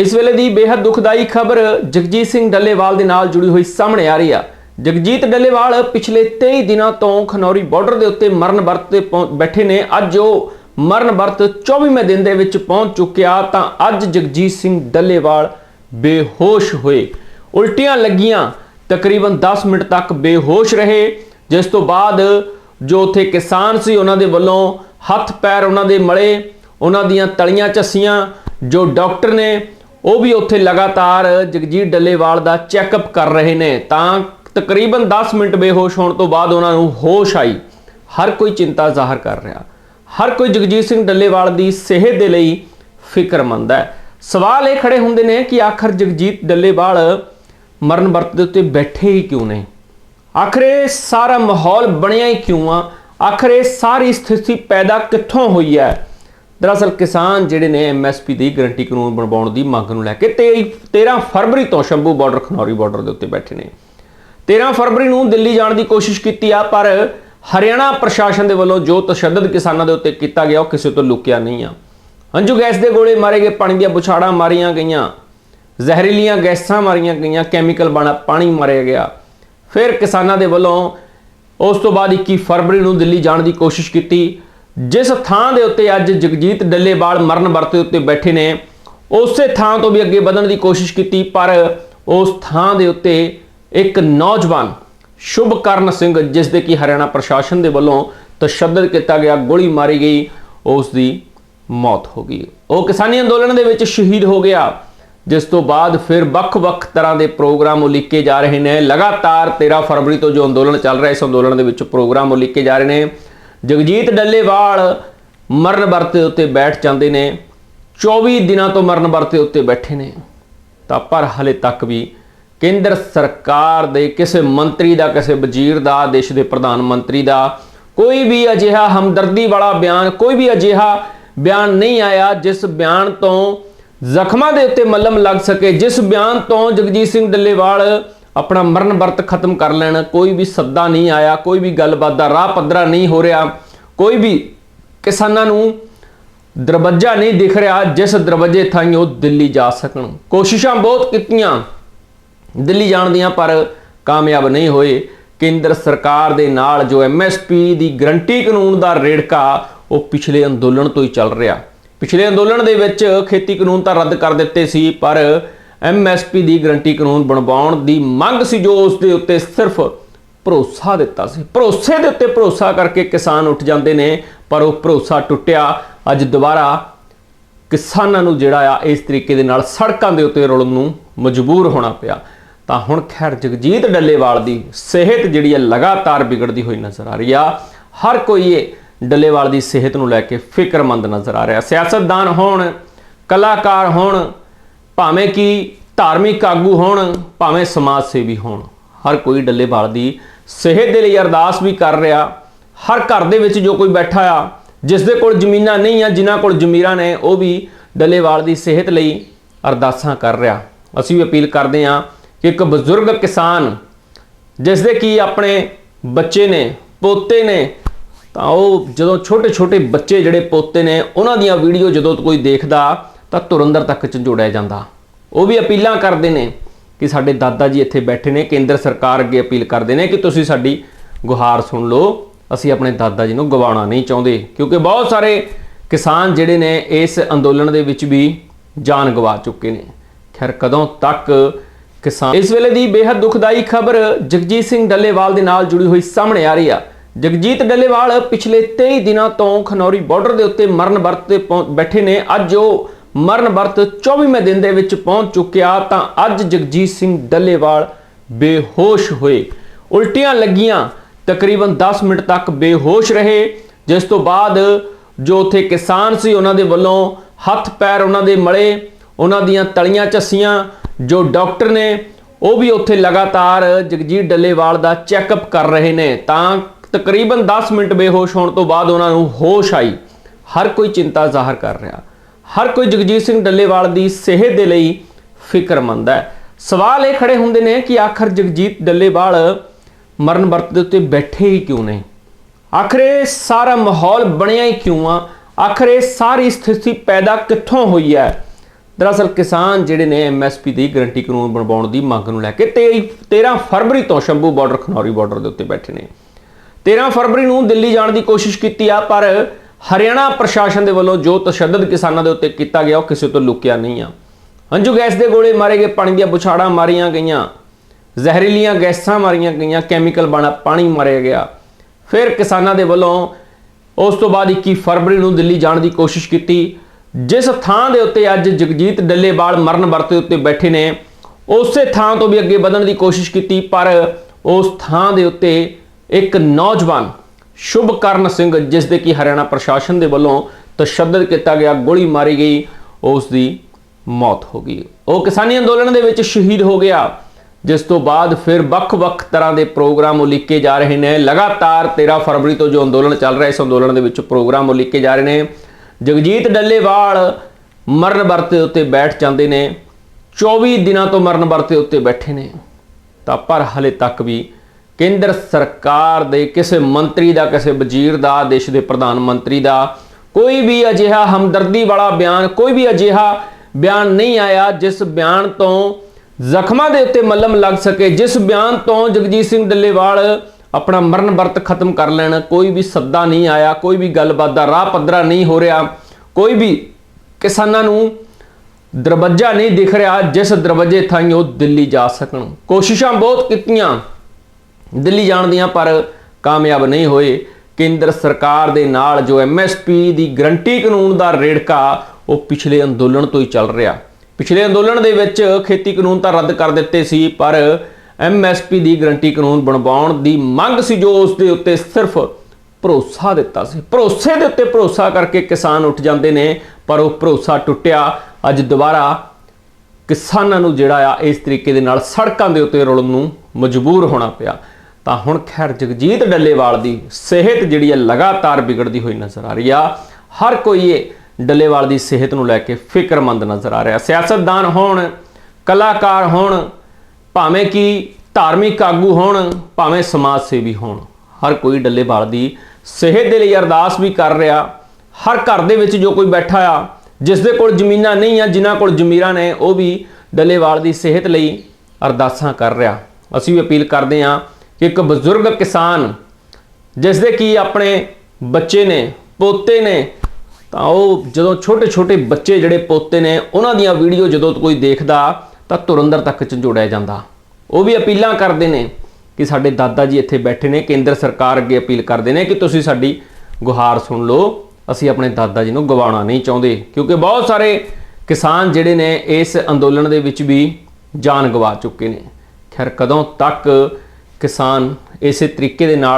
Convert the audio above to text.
ਇਸ ਵੇਲੇ ਦੀ ਬੇहद ਦੁਖਦਾਈ ਖਬਰ ਜਗਜੀਤ ਸਿੰਘ ਡੱਲੇਵਾਲ ਦੇ ਨਾਲ ਜੁੜੀ ਹੋਈ ਸਾਹਮਣੇ ਆ ਰਹੀ ਆ। ਜਗਜੀਤ ਡੱਲੇਵਾਲ ਪਿਛਲੇ 23 ਦਿਨਾਂ ਤੋਂ ਖਨੌਰੀ ਬਾਰਡਰ ਦੇ ਉੱਤੇ ਮਰਨ ਵਰਤ ਤੇ ਪਹੁੰ- ਬੈਠੇ ਨੇ। ਅੱਜ ਉਹ ਮਰਨ ਵਰਤ 24ਵੇਂ ਦਿਨ ਦੇ ਵਿੱਚ ਪਹੁੰਚ ਚੁੱਕਿਆ ਤਾਂ ਅੱਜ ਜਗਜੀਤ ਸਿੰਘ ਡੱਲੇਵਾਲ ਬੇਹੋਸ਼ ਹੋਏ। ਉਲਟੀਆਂ ਲੱਗੀਆਂ। ਤਕਰੀਬਨ 10 ਮਿੰਟ ਤੱਕ ਬੇਹੋਸ਼ ਰਹੇ। ਜਿਸ ਤੋਂ ਬਾਅਦ ਜੋ ਉੱਥੇ ਕਿਸਾਨ ਸੀ, ਉਹਨਾਂ ਦੇ ਵੱਲੋਂ ਹੱਥ ਪੈਰ ਉਹਨਾਂ ਦੇ ਮਲੇ, ਉਹਨਾਂ ਦੀਆਂ ਤਲੀਆਂ ਚੱਸੀਆਂ ਜੋ ਡਾਕਟਰ ਨੇ ਉਹ ਵੀ ਉੱਥੇ ਲਗਾਤਾਰ ਜਗਜੀਤ ਡੱਲੇਵਾਲ ਦਾ ਚੈੱਕਅਪ ਕਰ ਰਹੇ ਨੇ। ਤਾਂ ਤਕਰੀਬਨ 10 ਮਿੰਟ ਬੇਹੋਸ਼ ਹੋਣ ਤੋਂ ਬਾਅਦ ਉਹਨਾਂ ਨੂੰ ਹੋਸ਼ ਆਈ। ਹਰ ਕੋਈ ਚਿੰਤਾ ਜ਼ਾਹਰ ਕਰ ਰਿਹਾ। ਹਰ ਕੋਈ ਜਗਜੀਤ ਸਿੰਘ ਡੱਲੇਵਾਲ ਦੀ ਸਿਹਤ ਦੇ ਲਈ ਫਿਕਰਮੰਦ ਹੈ। ਸਵਾਲ ਇਹ ਖੜੇ ਹੁੰਦੇ ਨੇ ਕਿ ਆਖਰ ਜਗਜੀਤ ਡੱਲੇਵਾਲ ਮਰਨ ਵਰਤ ਦੇ ਉੱਤੇ ਬੈਠੇ ਹੀ ਕਿਉਂ ਨੇ? ਆਖਰ ਇਹ ਸਾਰਾ ਮਾਹੌਲ ਬਣਿਆ ਹੀ ਕਿਉਂ ਆ? ਆਖਰ ਇਹ ਸਾਰੀ ਸਥਿਤੀ ਪੈਦਾ ਕਿੱਥੋਂ ਹੋਈ ਹੈ? ਦਰਅਸਲ ਕਿਸਾਨ ਜਿਹੜੇ ਨੇ ਐਮਐਸਪੀ ਦੀ ਗਰੰਟੀ ਕਾਨੂੰਨ ਬਣਵਾਉਣ ਦੀ ਮੰਗ ਨੂੰ ਲੈ ਕੇ 23 13 ਫਰਵਰੀ ਤੋਂ ਸ਼ੰਭੂ ਬਾਰਡਰ ਖਨੌਰੀ ਬਾਰਡਰ ਦੇ ਉੱਤੇ ਬੈਠੇ ਨੇ। 13 ਫਰਵਰੀ ਨੂੰ ਦਿੱਲੀ ਜਾਣ ਦੀ ਕੋਸ਼ਿਸ਼ ਕੀਤੀ ਆ, ਪਰ ਹਰਿਆਣਾ ਪ੍ਰਸ਼ਾਸਨ ਦੇ ਵੱਲੋਂ ਜੋ ਤਸ਼ੱਦਦ ਕਿਸਾਨਾਂ ਦੇ ਉੱਤੇ ਕੀਤਾ ਗਿਆ, ਉਹ ਕਿਸੇ ਤੋਂ ਲੁਕਿਆ ਨਹੀਂ ਆ। ਹੰਝੂ ਗੈਸ ਦੇ ਗੋਲੇ ਮਾਰੇ ਗਏ, ਪਾਣੀ ਦੀਆਂ ਬੁਛਾੜਾਂ ਮਾਰੀਆਂ ਗਈਆਂ, ਜ਼ਹਿਰੀਲੀਆਂ ਗੈਸਾਂ ਮਾਰੀਆਂ ਗਈਆਂ ਕੈਮੀਕਲ ਬਣਾ ਪਾਣੀ ਮਾਰਿਆ ਗਿਆ। ਫਿਰ ਕਿਸਾਨਾਂ ਦੇ ਵੱਲੋਂ ਉਸ ਤੋਂ ਬਾਅਦ 21 ਫਰਵਰੀ ਨੂੰ ਦਿੱਲੀ ਜਾਣ ਦੀ ਕੋਸ਼ਿਸ਼ ਕੀਤੀ। ਜਿਸ ਥਾਂ ਦੇ ਉੱਤੇ ਅੱਜ ਜਗਜੀਤ ਡੱਲੇਵਾਲ ਮਰਨ ਵਰਤੇ ਉੱਤੇ ਬੈਠੇ ਨੇ, ਉਸੇ ਥਾਂ ਤੋਂ ਵੀ ਅੱਗੇ ਵਧਣ ਦੀ ਕੋਸ਼ਿਸ਼ ਕੀਤੀ, ਪਰ ਉਸ ਥਾਂ ਦੇ ਉੱਤੇ ਇੱਕ ਨੌਜਵਾਨ ਸ਼ੁਭਕਰਨ ਸਿੰਘ, ਜਿਸ ਦੇ ਕਿ ਹਰਿਆਣਾ ਪ੍ਰਸ਼ਾਸਨ ਦੇ ਵੱਲੋਂ ਤਸ਼ੱਦਦ ਕੀਤਾ ਗਿਆ, ਗੋਲੀ ਮਾਰੀ ਗਈ, ਉਸ ਦੀ ਮੌਤ ਹੋ ਗਈ। ਉਹ ਕਿਸਾਨੀ ਅੰਦੋਲਨ ਦੇ ਵਿੱਚ ਸ਼ਹੀਦ ਹੋ ਗਿਆ, ਜਿਸ ਤੋਂ ਬਾਅਦ ਫਿਰ ਵੱਖ-ਵੱਖ ਤਰ੍ਹਾਂ ਦੇ ਪ੍ਰੋਗਰਾਮ ਉਲੀਕੇ ਜਾ ਰਹੇ ਨੇ। ਲਗਾਤਾਰ 13 ਫਰਵਰੀ ਤੋਂ ਜੋ ਅੰਦੋਲਨ ਚੱਲ ਰਿਹਾ, ਇਸ ਅੰਦੋਲਨ ਦੇ ਵਿੱਚ ਪ੍ਰੋਗਰਾਮ ਉਲੀਕੇ ਜਾ ਰਹੇ ਨੇ। ਜਗਜੀਤ ਡੱਲੇਵਾਲ ਮਰਨ ਵਰਤੇ ਉੱਤੇ ਬੈਠ ਜਾਂਦੇ ਨੇ 24 ਦਿਨਾਂ ਤੋਂ ਮਰਨ ਵਰਤੇ ਉੱਤੇ ਬੈਠੇ ਨੇ। ਤਾਂ ਪਰ ਹਲੇ ਤੱਕ ਵੀ ਕੇਂਦਰ ਸਰਕਾਰ ਦੇ ਕਿਸੇ ਮੰਤਰੀ ਦਾ, ਕਿਸੇ ਵਜ਼ੀਰ ਦਾ, ਦੇਸ਼ ਦੇ ਪ੍ਰਧਾਨ ਮੰਤਰੀ ਦਾ ਕੋਈ ਵੀ ਅਜਿਹਾ ਹਮਦਰਦੀ ਵਾਲਾ ਬਿਆਨ, ਕੋਈ ਵੀ ਅਜਿਹਾ ਬਿਆਨ ਨਹੀਂ ਆਇਆ ਜਿਸ ਬਿਆਨ ਤੋਂ ਜ਼ਖਮਾਂ ਦੇ ਉੱਤੇ ਮੱਲਮ ਲੱਗ ਸਕੇ, ਜਿਸ ਬਿਆਨ ਤੋਂ ਜਗਜੀਤ ਸਿੰਘ ਡੱਲੇਵਾਲ ਆਪਣਾ ਮਰਨ ਵਰਤ ਖਤਮ ਕਰ ਲੈਣ, ਕੋਈ ਵੀ ਸੱਦਾ ਨਹੀਂ ਆਇਆ, ਕੋਈ ਵੀ ਗੱਲਬਾਤ ਦਾ ਰਾਹ ਪੱਧਰਾ ਨਹੀਂ ਹੋ ਰਿਹਾ, ਕੋਈ ਵੀ ਕਿਸਾਨਾਂ ਨੂੰ ਦਰਵਾਜ਼ਾ ਨਹੀਂ ਦਿਖ ਰਿਹਾ ਜਿਸ ਦਰਵਾਜ਼ੇ ਥਾਈਂ ਉਹ ਦਿੱਲੀ ਜਾ ਸਕਣ। ਕੋਸ਼ਿਸ਼ਾਂ ਬਹੁਤ ਕੀਤੀਆਂ, ਦਿੱਲੀ ਜਾਣ ਦੀਆਂ, ਪਰ ਕਾਮਯਾਬ ਨਹੀਂ ਹੋਏ। ਕੇਂਦਰ ਸਰਕਾਰ ਦੇ ਨਾਲ ਜੋ ਐਮਐਸਪੀ ਦੀ ਗਰੰਟੀ ਕਾਨੂੰਨ ਦਾ ਰੇੜਕਾ, ਉਹ ਪਿਛਲੇ ਅੰਦੋਲਨ ਤੋਂ ਹੀ ਚੱਲ ਰਿਹਾ। ਪਿਛਲੇ ਅੰਦੋਲਨ ਦੇ ਵਿੱਚ ਖੇਤੀ ਕਾਨੂੰਨ ਤਾਂ ਰੱਦ ਕਰ ਦਿੱਤੇ ਸੀ, ਪਰ ਐਮਐਸਪੀ ਦੀ ਗਰੰਟੀ ਕਾਨੂੰਨ ਬਣਵਾਉਣ ਦੀ ਮੰਗ ਸੀ, ਜੋ ਉਸ ਦੇ ਉੱਤੇ ਸਿਰਫ ਭਰੋਸਾ ਦਿੱਤਾ ਸੀ। ਭਰੋਸੇ ਦੇ ਉੱਤੇ ਭਰੋਸਾ ਕਰਕੇ ਕਿਸਾਨ ਉੱਠ ਜਾਂਦੇ ਨੇ, ਪਰ ਉਹ ਭਰੋਸਾ ਟੁੱਟਿਆ। ਅੱਜ ਦੁਬਾਰਾ ਕਿਸਾਨਾਂ ਨੂੰ ਜਿਹੜਾ ਆ, ਇਸ ਤਰੀਕੇ ਦੇ ਨਾਲ ਸੜਕਾਂ ਦੇ ਉੱਤੇ ਰੁਲਣ ਨੂੰ ਮਜਬੂਰ ਹੋਣਾ ਪਿਆ। ਤਾਂ ਹੁਣ ਖੈਰ ਜਗਜੀਤ ਡੱਲੇਵਾਲ ਦੀ ਸਿਹਤ ਜਿਹੜੀ ਹੈ ਲਗਾਤਾਰ ਵਿਗੜਦੀ ਹੋਈ ਨਜ਼ਰ ਆ ਰਹੀ ਆ। ਹਰ ਕੋਈ ਇਹ ਡੱਲੇਵਾਲ ਦੀ ਸਿਹਤ ਨੂੰ ਲੈ ਕੇ ਫਿਕਰਮੰਦ ਨਜ਼ਰ ਆ ਰਿਹਾ। ਸਿਆਸਤਦਾਨ ਹੋਣ, ਕਲਾਕਾਰ ਹੋਣ ਭਾਵੇਂ ਕਿ ਧਾਰਮਿਕ ਆਗੂ ਹੋਣ, ਭਾਵੇਂ ਸਮਾਜ ਸੇਵੀ ਹੋਣ। ਹਰ ਕੋਈ ਡੱਲੇਵਾਲ ਦੀ ਸਿਹਤ ਦੇ ਲਈ ਅਰਦਾਸ ਵੀ ਕਰ ਰਿਹਾ। ਹਰ ਘਰ ਦੇ ਵਿੱਚ ਜੋ ਕੋਈ ਬੈਠਾ ਆ, ਜਿਸ ਦੇ ਕੋਲ ਜ਼ਮੀਨਾਂ ਨਹੀਂ ਆ, ਜਿਨ੍ਹਾਂ ਕੋਲ ਜ਼ਮੀਰਾਂ ਨੇ, ਉਹ ਵੀ ਡੱਲੇਵਾਲ ਦੀ ਸਿਹਤ ਲਈ ਅਰਦਾਸਾਂ ਕਰ ਰਿਹਾ। ਅਸੀਂ ਵੀ ਅਪੀਲ ਕਰਦੇ ਹਾਂ ਕਿ ਇੱਕ ਬਜ਼ੁਰਗ ਕਿਸਾਨ, ਜਿਸ ਦੇ ਕੀ ਆਪਣੇ ਬੱਚੇ ਨੇ, ਪੋਤੇ ਨੇ, ਤਾਂ ਉਹ ਜਦੋਂ ਛੋਟੇ ਛੋਟੇ ਬੱਚੇ ਜਿਹੜੇ ਪੋਤੇ ਨੇ, ਉਹਨਾਂ ਦੀਆਂ ਵੀਡੀਓ ਜਦੋਂ ਕੋਈ ਦੇਖਦਾ ਤਾਂ ਤੁਰੰਦਰ ਤੱਕ ਝੰਜੋੜਿਆ ਜਾਂਦਾ। ਉਹ ਵੀ ਅਪੀਲਾਂ ਕਰਦੇ ਨੇ ਕਿ ਸਾਡੇ ਦਾਦਾ ਜੀ ਇੱਥੇ ਬੈਠੇ ਨੇ, ਕੇਂਦਰ ਸਰਕਾਰ ਅੱਗੇ ਅਪੀਲ ਕਰਦੇ ਨੇ ਕਿ ਤੁਸੀਂ ਸਾਡੀ ਗੁਹਾਰ ਸੁਣ ਲਓ, ਅਸੀਂ ਆਪਣੇ ਦਾਦਾ ਜੀ ਨੂੰ ਗਵਾਉਣਾ ਨਹੀਂ ਚਾਹੁੰਦੇ। ਕਿਉਂਕਿ ਬਹੁਤ ਸਾਰੇ ਕਿਸਾਨ ਜਿਹੜੇ ਨੇ ਇਸ ਅੰਦੋਲਨ ਦੇ ਵਿੱਚ ਵੀ ਜਾਨ ਗਵਾ ਚੁੱਕੇ ਨੇ। ਖੈਰ, ਕਦੋਂ ਤੱਕ ਕਿਸਾਨ ਇਸ ਵੇਲੇ ਦੀ ਬੇहद ਦੁਖਦਾਈ ਖਬਰ ਜਗਜੀਤ ਸਿੰਘ ਡੱਲੇਵਾਲ ਦੇ ਨਾਲ ਜੁੜੀ ਹੋਈ ਸਾਹਮਣੇ ਆ ਰਹੀ ਆ। ਜਗਜੀਤ ਡੱਲੇਵਾਲ ਪਿਛਲੇ 23 ਦਿਨਾਂ ਤੋਂ ਖਨੌਰੀ ਬਾਰਡਰ ਦੇ ਉੱਤੇ ਮਰਨ ਵਰਤ ਤੇ ਪਹੁੰ- ਬੈਠੇ ਨੇ। ਅੱਜ ਉਹ ਮਰਨ ਵਰਤ 24ਵੇਂ ਦਿਨ ਦੇ ਵਿੱਚ ਪਹੁੰਚ ਚੁੱਕਿਆ ਤਾਂ ਅੱਜ ਜਗਜੀਤ ਸਿੰਘ ਡੱਲੇਵਾਲ ਬੇਹੋਸ਼ ਹੋਏ। ਉਲਟੀਆਂ ਲੱਗੀਆਂ, ਤਕਰੀਬਨ 10 ਮਿੰਟ ਤੱਕ ਬੇਹੋਸ਼ ਰਹੇ, ਜਿਸ ਤੋਂ ਬਾਅਦ ਜੋ ਉੱਥੇ ਕਿਸਾਨ ਸੀ, ਉਹਨਾਂ ਦੇ ਵੱਲੋਂ ਹੱਥ ਪੈਰ ਉਹਨਾਂ ਦੇ ਮਲੇ, ਉਹਨਾਂ ਦੀਆਂ ਤਲੀਆਂ ਝੱਸੀਆਂ, ਜੋ ਡਾਕਟਰ ਨੇ, ਉਹ ਵੀ ਉੱਥੇ ਲਗਾਤਾਰ ਜਗਜੀਤ ਡੱਲੇਵਾਲ ਦਾ ਚੈੱਕਅਪ ਕਰ ਰਹੇ ਨੇ। ਤਾਂ ਤਕਰੀਬਨ 10 ਮਿੰਟ ਬੇਹੋਸ਼ ਹੋਣ ਤੋਂ ਬਾਅਦ ਉਹਨਾਂ ਨੂੰ ਹੋਸ਼ ਆਈ। ਹਰ ਕੋਈ ਚਿੰਤਾ ਜ਼ਾਹਰ ਕਰ ਰਿਹਾ। ਹਰ ਕੋਈ ਜਗਜੀਤ ਸਿੰਘ ਡੱਲੇਵਾਲ ਦੀ ਸਿਹਤ ਦੇ ਲਈ ਫਿਕਰਮੰਦ ਹੈ। ਸਵਾਲ ਇਹ ਖੜੇ ਹੁੰਦੇ ਨੇ ਕਿ ਆਖਰ ਜਗਜੀਤ ਡੱਲੇਵਾਲ ਮਰਨ ਵਰਤ ਦੇ ਉੱਤੇ ਬੈਠੇ ਹੀ ਕਿਉਂ ਨੇ? ਆਖਰ ਇਹ ਸਾਰਾ ਮਾਹੌਲ ਬਣਿਆ ਹੀ ਕਿਉਂ ਆ? ਆਖਰ ਇਹ ਸਾਰੀ ਸਥਿਤੀ ਪੈਦਾ ਕਿੱਥੋਂ ਹੋਈ ਹੈ? ਦਰਅਸਲ ਕਿਸਾਨ ਜਿਹੜੇ ਨੇ ਐਮਐਸਪੀ ਦੀ ਗਰੰਟੀ ਕਾਨੂੰਨ ਬਣਵਾਉਣ ਦੀ ਮੰਗ ਨੂੰ ਲੈ ਕੇ 23 13 ਫਰਵਰੀ ਤੋਂ ਸ਼ੰਭੂ ਬਾਰਡਰ ਖਨੌਰੀ ਬਾਰਡਰ ਦੇ ਉੱਤੇ ਬੈਠੇ ਨੇ। 13 ਫਰਵਰੀ ਨੂੰ ਦਿੱਲੀ ਜਾਣ ਦੀ ਕੋਸ਼ਿਸ਼ ਕੀਤੀ ਆ, ਪਰ ਹਰਿਆਣਾ ਪ੍ਰਸ਼ਾਸਨ ਦੇ ਵੱਲੋਂ ਜੋ ਤਸ਼ੱਦਦ ਕਿਸਾਨਾਂ ਦੇ ਉੱਤੇ ਕੀਤਾ ਗਿਆ, ਉਹ ਕਿਸੇ ਤੋਂ ਲੁਕਿਆ ਨਹੀਂ ਆ। ਹੰਝੂ ਗੈਸ ਦੇ ਗੋਲੇ ਮਾਰੇ ਗਏ, ਪਾਣੀ ਦੀਆਂ ਬੁਛਾੜਾਂ ਮਾਰੀਆਂ ਗਈਆਂ, ਜ਼ਹਿਰੀਲੀਆਂ ਗੈਸਾਂ ਮਾਰੀਆਂ ਗਈਆਂ, ਕੈਮੀਕਲ ਬਣਾ ਪਾਣੀ ਮਾਰਿਆ ਗਿਆ। ਫਿਰ ਕਿਸਾਨਾਂ ਦੇ ਵੱਲੋਂ ਉਸ ਤੋਂ ਬਾਅਦ 21 ਫਰਵਰੀ ਨੂੰ ਦਿੱਲੀ ਜਾਣ ਦੀ ਕੋਸ਼ਿਸ਼ ਕੀਤੀ। ਜਿਸ ਥਾਂ ਦੇ ਉੱਤੇ ਅੱਜ ਜਗਜੀਤ ਡੱਲੇਵਾਲ ਮਰਨ ਵਰਤੇ ਉੱਤੇ ਬੈਠੇ ਨੇ, ਉਸੇ ਥਾਂ ਤੋਂ ਵੀ ਅੱਗੇ ਵਧਣ ਦੀ ਕੋਸ਼ਿਸ਼ ਕੀਤੀ, ਪਰ ਉਸ ਥਾਂ ਦੇ ਉੱਤੇ ਇੱਕ ਨੌਜਵਾਨ ਸ਼ੁਭਕਰਨ ਸਿੰਘ, ਜਿਸ ਦੇ ਕੀ ਹਰਿਆਣਾ ਪ੍ਰਸ਼ਾਸਨ ਦੇ ਵੱਲੋਂ ਤਸ਼ੱਦਦ ਕੀਤਾ ਗਿਆ, ਗੋਲੀ ਮਾਰੀ ਗਈ, ਉਸ ਦੀ ਮੌਤ ਹੋ ਗਈ। ਉਹ ਕਿਸਾਨੀ ਅੰਦੋਲਨ ਦੇ ਵਿੱਚ ਸ਼ਹੀਦ ਹੋ ਗਿਆ, ਜਿਸ ਤੋਂ ਬਾਅਦ ਫਿਰ ਵੱਖ-ਵੱਖ ਤਰ੍ਹਾਂ ਦੇ ਪ੍ਰੋਗਰਾਮ ਉਲੀਕੇ ਜਾ ਰਹੇ ਨੇ। ਲਗਾਤਾਰ 13 ਫਰਵਰੀ ਤੋਂ ਜੋ ਅੰਦੋਲਨ ਚੱਲ ਰਿਹਾ, ਇਸ ਅੰਦੋਲਨ ਦੇ ਵਿੱਚ ਪ੍ਰੋਗਰਾਮ ਉਲੀਕੇ ਜਾ ਰਹੇ ਨੇ। ਜਗਜੀਤ ਡੱਲੇਵਾਲ ਮਰਨ ਵਰਤੇ ਉੱਤੇ ਬੈਠ ਜਾਂਦੇ ਨੇ 24 ਦਿਨਾਂ ਤੋਂ ਮਰਨ ਵਰਤੇ ਉੱਤੇ ਬੈਠੇ ਨੇ। ਤਾਂ ਪਰ ਹਲੇ ਤੱਕ ਵੀ ਕੇਂਦਰ ਸਰਕਾਰ ਦੇ, ਕਿਸੇ ਮੰਤਰੀ ਦਾ, ਕਿਸੇ ਵਜ਼ੀਰ ਦਾ, ਦੇਸ਼ ਦੇ ਪ੍ਰਧਾਨ ਮੰਤਰੀ ਦਾ ਕੋਈ ਵੀ ਅਜਿਹਾ ਹਮਦਰਦੀ ਵਾਲਾ ਬਿਆਨ, ਕੋਈ ਵੀ ਅਜਿਹਾ ਬਿਆਨ ਨਹੀਂ ਆਇਆ ਜਿਸ ਬਿਆਨ ਤੋਂ ਜ਼ਖਮਾਂ ਦੇ ਉੱਤੇ ਮੱਲਮ ਲੱਗ ਸਕੇ, ਜਿਸ ਬਿਆਨ ਤੋਂ ਜਗਜੀਤ ਸਿੰਘ ਡੱਲੇਵਾਲ ਆਪਣਾ ਮਰਨ ਵਰਤ ਖਤਮ ਕਰ ਲੈਣ, ਕੋਈ ਵੀ ਸੱਦਾ ਨਹੀਂ ਆਇਆ, ਕੋਈ ਵੀ ਗੱਲਬਾਤ ਦਾ ਰਾਹ ਪੱਧਰਾ ਨਹੀਂ ਹੋ ਰਿਹਾ, ਕੋਈ ਵੀ ਕਿਸਾਨਾਂ ਨੂੰ ਦਰਵਾਜ਼ਾ ਨਹੀਂ ਦਿਖ ਰਿਹਾ ਜਿਸ ਦਰਵਾਜ਼ੇ ਥਾਈਂ ਉਹ ਦਿੱਲੀ ਜਾ ਸਕਣ। ਕੋਸ਼ਿਸ਼ਾਂ ਬਹੁਤ ਕੀਤੀਆਂ। ਦਿੱਲੀ ਜਾਣ ਦੀਆਂ ਪਰ ਕਾਮਯਾਬ ਨਹੀਂ ਹੋਏ। ਕੇਂਦਰ ਸਰਕਾਰ ਦੇ ਨਾਲ ਜੋ ਐਮਐਸਪੀ ਦੀ ਗਰੰਟੀ ਕਾਨੂੰਨ ਦਾ ਰੇੜਕਾ, ਉਹ ਪਿਛਲੇ ਅੰਦੋਲਨ ਤੋਂ ਹੀ ਚੱਲ ਰਿਹਾ। ਪਿਛਲੇ ਅੰਦੋਲਨ ਦੇ ਵਿੱਚ ਖੇਤੀ ਕਾਨੂੰਨ ਤਾਂ ਰੱਦ ਕਰ ਦਿੱਤੇ ਸੀ, ਪਰ ਐਮਐਸਪੀ ਦੀ ਗਰੰਟੀ ਕਾਨੂੰਨ ਬਣਵਾਉਣ ਦੀ ਮੰਗ ਸੀ, ਜੋ ਉਸ ਦੇ ਉੱਤੇ ਸਿਰਫ ਭਰੋਸਾ ਦਿੱਤਾ ਸੀ। ਭਰੋਸੇ ਦੇ ਉੱਤੇ ਭਰੋਸਾ ਕਰਕੇ ਕਿਸਾਨ ਉੱਠ ਜਾਂਦੇ ਨੇ, ਪਰ ਉਹ ਭਰੋਸਾ ਟੁੱਟਿਆ। ਅੱਜ ਦੁਬਾਰਾ ਕਿਸਾਨਾਂ ਨੂੰ ਜਿਹੜਾ ਆ, ਇਸ ਤਰੀਕੇ ਦੇ ਨਾਲ ਸੜਕਾਂ ਦੇ ਉੱਤੇ ਰੁਲਣ ਨੂੰ ਮਜਬੂਰ ਹੋਣਾ ਪਿਆ। ਤਾਂ ਹੁਣ ਖੈਰ ਜਗਜੀਤ ਡੱਲੇਵਾਲ ਦੀ ਸਿਹਤ ਜਿਹੜੀ ਹੈ ਲਗਾਤਾਰ ਵਿਗੜਦੀ ਹੋਈ ਨਜ਼ਰ ਆ ਰਹੀ ਆ। ਹਰ ਕੋਈ ਇਹ ਡੱਲੇਵਾਲ ਦੀ ਸਿਹਤ ਨੂੰ ਲੈ ਕੇ ਫਿਕਰਮੰਦ ਨਜ਼ਰ ਆ ਰਿਹਾ। ਸਿਆਸਤਦਾਨ ਹੋਣ, ਕਲਾਕਾਰ ਹੋਣ, ਭਾਵੇਂ ਕਿ ਧਾਰਮਿਕ ਆਗੂ ਹੋਣ, ਭਾਵੇਂ ਸਮਾਜ ਸੇਵੀ ਹੋਣ, ਹਰ ਕੋਈ ਡੱਲੇਵਾਲ ਦੀ ਸਿਹਤ ਦੇ ਲਈ ਅਰਦਾਸ ਵੀ ਕਰ ਰਿਹਾ। ਹਰ ਘਰ ਦੇ ਵਿੱਚ ਜੋ ਕੋਈ ਬੈਠਾ ਆ, ਜਿਸ ਦੇ ਕੋਲ ਜ਼ਮੀਨਾਂ ਨਹੀਂ ਆ, ਜਿਨ੍ਹਾਂ ਕੋਲ ਜ਼ਮੀਰਾਂ ਨੇ, ਉਹ ਵੀ ਡੱਲੇਵਾਲ ਦੀ ਸਿਹਤ ਲਈ ਅਰਦਾਸਾਂ ਕਰ ਰਿਹਾ। ਅਸੀਂ ਵੀ ਅਪੀਲ ਕਰਦੇ ਹਾਂ ਕਿ ਇੱਕ ਬਜ਼ੁਰਗ ਕਿਸਾਨ ਜਿਸ ਦੇ ਕੀ ਆਪਣੇ ਬੱਚੇ ਨੇ, ਪੋਤੇ ਨੇ, ਤਾਂ ਉਹ ਜਦੋਂ ਛੋਟੇ ਛੋਟੇ ਬੱਚੇ ਜਿਹੜੇ ਪੋਤੇ ਨੇ, ਉਹਨਾਂ ਦੀਆਂ ਵੀਡੀਓ ਜਦੋਂ ਕੋਈ ਦੇਖਦਾ, ਤਾਂ ਤੁਰੰਦਰ ਤੱਕ ਝੰਜੋੜਿਆ ਜਾਂਦਾ। ਉਹ ਵੀ ਅਪੀਲਾਂ ਕਰਦੇ ਨੇ ਕਿ ਸਾਡੇ ਦਾਦਾ ਜੀ ਇੱਥੇ ਬੈਠੇ ਨੇ, ਕੇਂਦਰ ਸਰਕਾਰ ਅੱਗੇ ਅਪੀਲ ਕਰਦੇ ਨੇ ਕਿ ਤੁਸੀਂ ਸਾਡੀ ਗੁਹਾਰ ਸੁਣ ਲਓ। ਅਸੀਂ ਆਪਣੇ ਦਾਦਾ ਜੀ ਨੂੰ ਗਵਾਉਣਾ ਨਹੀਂ ਚਾਹੁੰਦੇ, ਕਿਉਂਕਿ ਬਹੁਤ ਸਾਰੇ ਕਿਸਾਨ ਜਿਹੜੇ ਨੇ, ਇਸ ਅੰਦੋਲਨ ਦੇ ਵਿੱਚ ਵੀ ਜਾਨ ਗਵਾ ਚੁੱਕੇ ਨੇ। ਖੈਰ, ਕਦੋਂ ਤੱਕ ਕਿਸਾਨ ਇਸੇ ਤਰੀਕੇ ਦੇ ਨਾਲ